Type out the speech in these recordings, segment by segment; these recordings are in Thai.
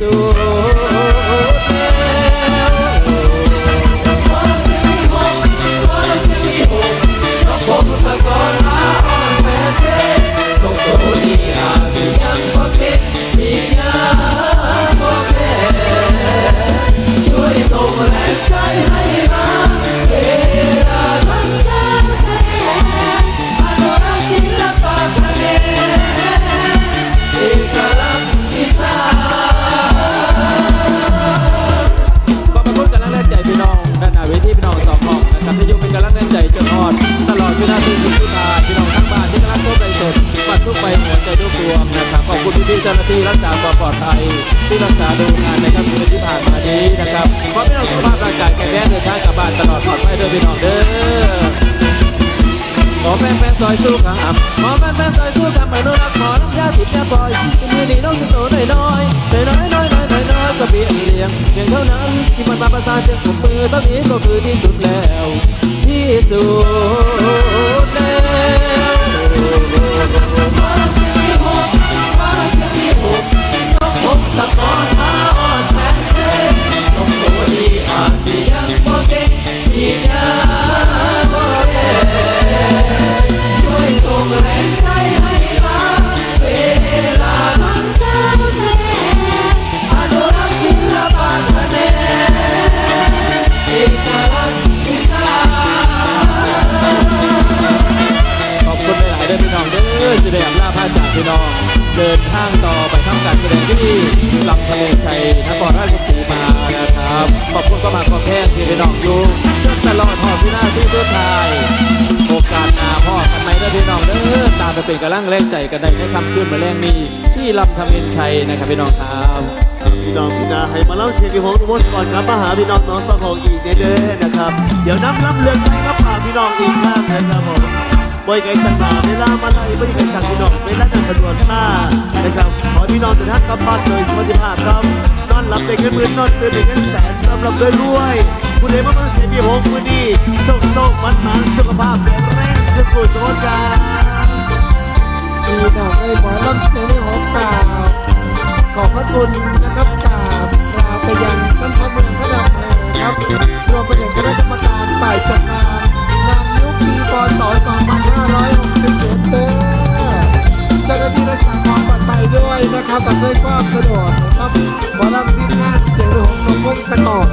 สุ นะครับที่อยู่เป็นกำลังแรงใจจนอ่อน ตลอดวินาทีที่ที่มาพี่น้องทั้งบ้านที่กำลังโทรไปสดปัดทุกไปหัวใจทุกดวงนะครับขอบคุณพี่ๆเจ้าหน้าที่รักษาความปลอดภัยที่รักษาดูงานในค่ำคืนที่ผ่านมานี้นะครับขอให้พี่น้องสุขภาพร่างกายแข็งแรงเดินทางกลับบ้านตลอดปลอดภัยเด้อพี่น้องเด้อขอแฟนแฟนซอยสู้ครับขอแฟนแฟนซอยสู้ครับมาโนรักขอน้ำยาติดยาปล่อยที่มือนี้น้องจะ งเลี้ยงเพียงเท่านั้นที่มันมาประสานเสียงผมมือตอนนี้ก็คือที่สุดแล้ว ที่สุด อพี่น้องเด้อจะได้อำลาพาจากพี่น้อง เดินทางต่อไปทำการแสดงที่ลำทะเลชัยนครราชสีมานะครับ ขอบคุณก็มาขอบแพงที่พี่น้องอยู่จนตลอดหอดพี่หน้าที่ทุกทยโอกาสหน้าพ่อกันไหมเด้อพี่น้องเด้อตามไปเป็นกำลังแรงใจกันได้ในคำคืนมาแรงนี้ที่ลำทะเลชัยนะครับพี่น้องครับพี่น้องพี่นาให้มาเล่าเสียงที่ผมทุกคนก่อนครับมาหาพี่น้องน้องสองของอีกเด้อนะครับ เดี๋ยวน้ำล้ำเลือกไปครับผ่าพี่น้องอีกข้างนะครับผม บอยไก่สังหาเวลามาไล่บอยไก่สังพี่น้องเวลาเดินตำรวจมานะครับขอพี่น้องทุกท่านกลับบ้านโดยสวัสดิภาพครับนอนหลับได้เงินหมื่นนอนตื่นได้เงินแสนสำหรับด้วยรวยผู้ใดมาเล่าเสียพี่ผมวันนี้โชคโชคมันมันสุขภาพแข็งแรงสุขุมทุกคนครับพี่น้องเอ้ยหมอลำ นะครับอำนวยความสะดวกนะครับหมอลำทีมงานเสียงหอมของพงศกร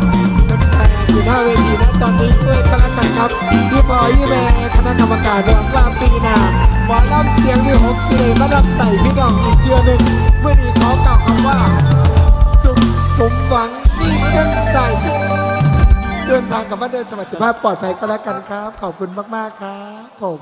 เป็นแฟนอยู่หน้าเวทีนะตอนนี้ด้วยกันแล้วกันครับพี่บอยยี่แม่คณะกรรมการรวมกลางปีหน้าหมอลำเสียงที่หกสิเลยมาดับใส่พี่น้องอีกเชื่อหนึ่งเมื่อนี้ขอกล่าวคำว่า สุขสมหวังยิ่งขึ้นใจเดินทางกับบ้านโดยสวัสดิภาพปลอดภัยก็แล้วกันครับ ขอบคุณมาก ๆ ครับผม